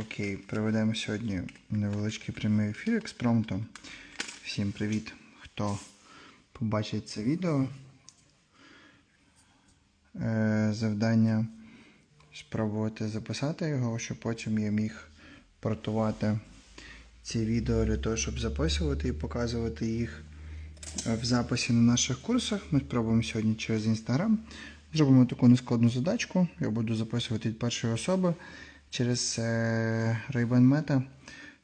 Окей, проведемо сьогодні невеличкий прямий ефір експромтом. Всім привіт, хто побачить це відео. Е, завдання спробувати записати його, щоб потім я міг портувати ці відео для того, щоб записувати і показувати їх в записі на наших курсах. Ми спробуємо сьогодні через Instagram. Зробимо таку нескладну задачку. Я буду записувати від першої особи через е, Ray-Ban Meta,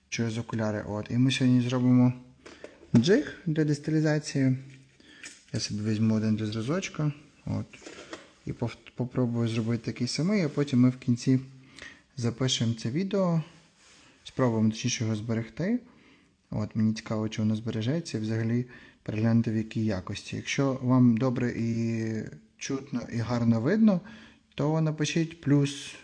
через окуляри. От. І ми сьогодні зробимо джиг для дистилізації. Я собі візьму один для зразочка. От. І попробую зробити такий самий, а потім ми в кінці запишемо це відео. Спробуємо точніше його зберегти. От, мені цікаво, чи воно збережеться і взагалі переглянути в якій якості. Якщо вам добре і чутно, і гарно видно, то напишіть плюс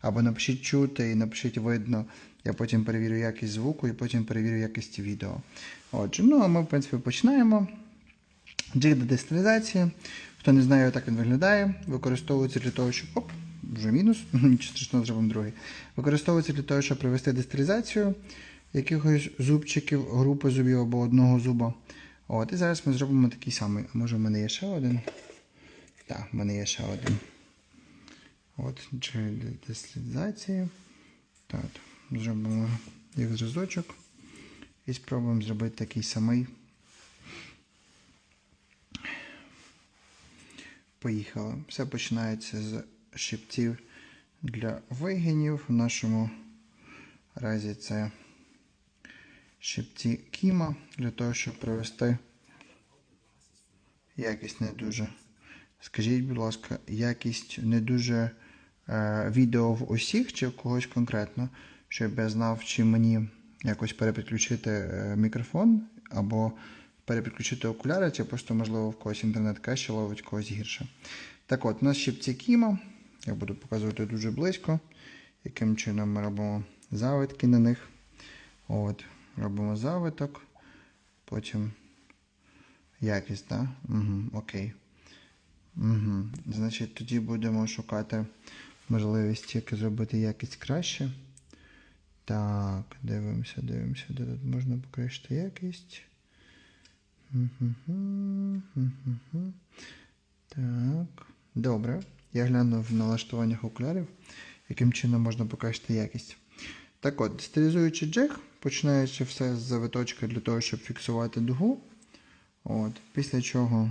або напишіть чути і напишіть видно. Я потім перевірю якість звуку і потім перевірю якість відео. Отже, ну а ми, в принципі, починаємо. Джиг до дистилізації. Хто не знає, як він виглядає, використовується для того, щоб. Оп, вже мінус, нічого страшного, зробимо другий. Використовується для того, щоб провести дистилізацію якихось зубчиків, групи зубів або одного зуба. От, і зараз ми зробимо такий самий. Може в мене є ще один? Так, в мене є ще один. От, джиг для дистилізації. Так, зробимо як зразочок. І спробуємо зробити такий самий. Поїхали. Все починається з щипців для вигинів. В нашому разі це щипці кіма для того, щоб провести якість не дуже. Скажіть, будь ласка, якість не дуже відео в усіх чи в когось конкретно, щоб я знав, чи мені якось перепідключити е, мікрофон або перепідключити окуляри, чи просто, можливо, в когось інтернет краще ловить, когось гірше. Так от, у нас щипці Кіма. Я буду показувати дуже близько, яким чином ми робимо завитки на них. От, Робимо завиток, потім якість, так? Угу, окей. Угу. Значить, тоді будемо шукати можливість як зробити якість краще. Так, дивимося, дивимося, де тут можна покращити якість. Так, добре. Я гляну в налаштуваннях окулярів, яким чином можна покращити якість. Так от, стилізуючи джиг, починаючи все з завиточка для того, щоб фіксувати дугу. От, Після чого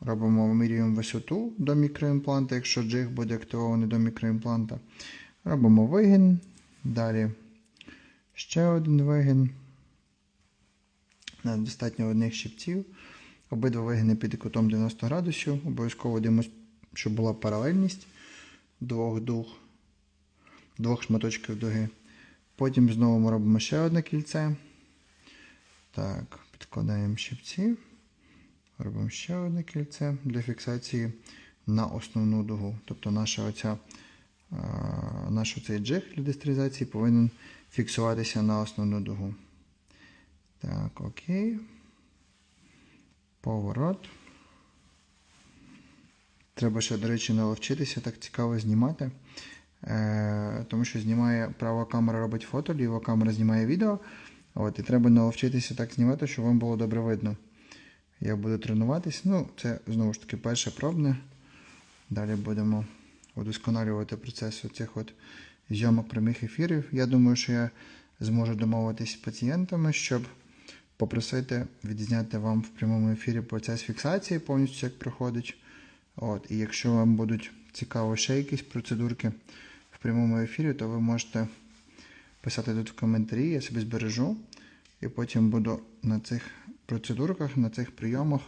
робимо вимірюємо висоту до мікроімпланта, якщо джиг буде активований до мікроімпланта. Робимо вигін. Далі ще один вигін. Нам Достатньо одних щипців. Обидва вигини під кутом 90 градусів. Обов'язково дивимося, щоб була паралельність двох дуг, двох шматочків дуги. Потім знову ми робимо ще одне кільце. Так, підкладаємо щипці. Робимо ще одне кільце для фіксації на основну дугу. Тобто наша оця, наш оцей джиг для дистилізації повинен фіксуватися на основну дугу. Так, окей. Поворот. Треба ще, до речі, наловчитися так цікаво знімати. Е, тому що знімає права камера робить фото, ліва камера знімає відео. От, І треба наловчитися так знімати, щоб вам було добре видно. Я буду тренуватись. Ну, це знову ж таки перше пробне. Далі будемо удосконалювати процес цих от зйомок прямих ефірів. Я думаю, що я зможу домовитись з пацієнтами, щоб попросити відзняти вам в прямому ефірі процес фіксації, повністю як проходить. От, І якщо вам будуть цікаво ще якісь процедурки в прямому ефірі, то ви можете писати тут в коментарі, я собі збережу. І потім буду на цих процедурках, на цих прийомах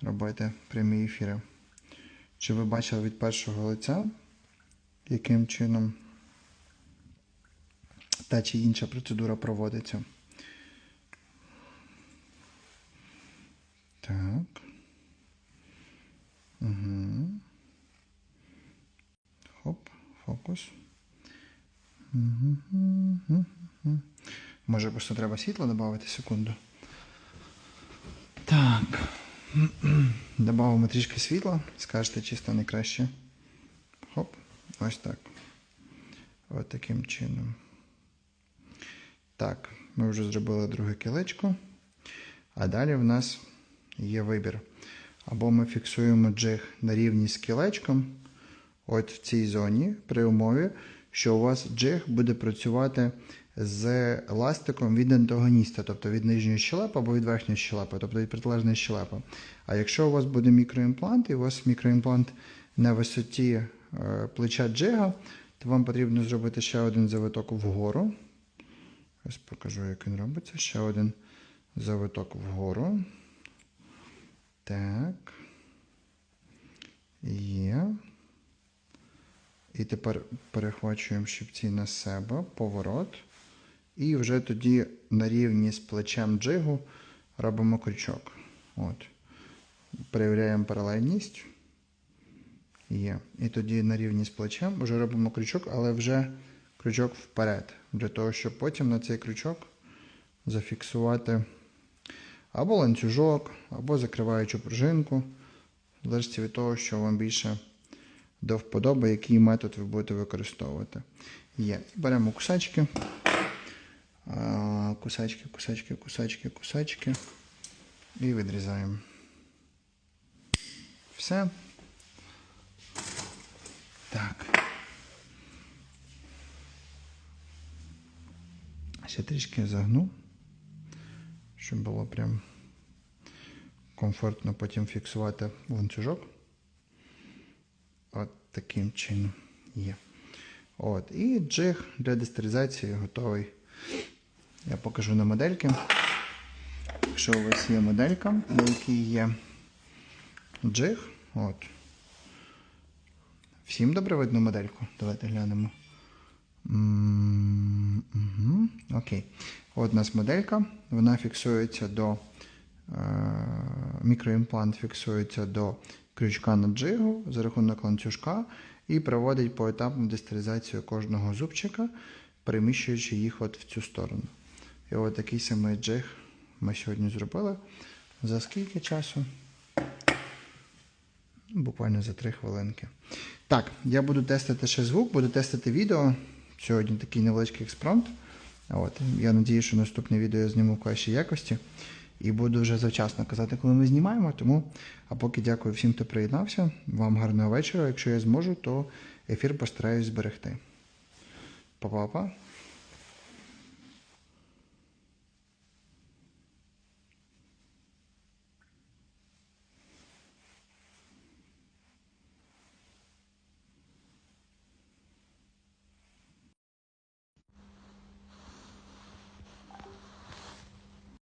робити прямі ефіри. Чи ви бачили від першого лиця, яким чином та чи інша процедура проводиться? Так. Угу. Хоп, фокус. Угу. Може просто треба світло додати секунду. Добавимо трішки світла. Скажете, чисто не краще. Хоп. Ось так. От таким чином. Так, ми вже зробили друге кілечко. А далі в нас є вибір. Або ми фіксуємо джиг на рівні з кілечком, от в цій зоні, при умові, що у вас джиг буде працювати з еластиком від антагоніста, тобто від нижньої щелепи або від верхньої щелепи, тобто від протилежної щелепи. А якщо у вас буде мікроімплант, і у вас мікроімплант на висоті е, плеча джига, то вам потрібно зробити ще один завиток вгору. Ось покажу, як він робиться. Ще один завиток вгору. Так. Є. І тепер перехвачуємо щипці на себе, поворот. І вже тоді на рівні з плечем джигу робимо крючок. От. Перевіряємо паралельність. Є. І тоді на рівні з плечем вже робимо крючок, але вже крючок вперед. Для того, щоб потім на цей крючок зафіксувати або ланцюжок, або закриваючу пружинку. Залежить від того, що вам більше до вподоби, який метод ви будете використовувати. Є. Беремо кусачки. Кусачки, кусачки, кусачки, кусачки. І відрізаємо. Все. Так. Ще трішки загну, щоб було прям комфортно потім фіксувати ланцюжок. Таким чином є. От. І джиг для дистеризації готовий. Я покажу на модельки. Якщо у вас є моделька, на якій є джиг, от. Всім добре видно модельку. Давайте глянемо. М. Окей. От у нас моделька. Вона фіксується до е, мікроімплант фіксується до крючка на джигу за рахунок ланцюжка і проводить поетапну дистеризацію кожного зубчика, переміщуючи їх от в цю сторону. І от такий самий джиг ми сьогодні зробили. За скільки часу? Буквально за 3 хвилинки. Так, я буду тестити ще звук, буду тестити відео. Сьогодні такий невеличкий експромт. От, я надію, що наступне відео я зніму в кращій якості. І буду вже завчасно казати, коли ми знімаємо. Тому, а поки дякую всім, хто приєднався. Вам гарного вечора. Якщо я зможу, то ефір постараюсь зберегти. Па-па-па.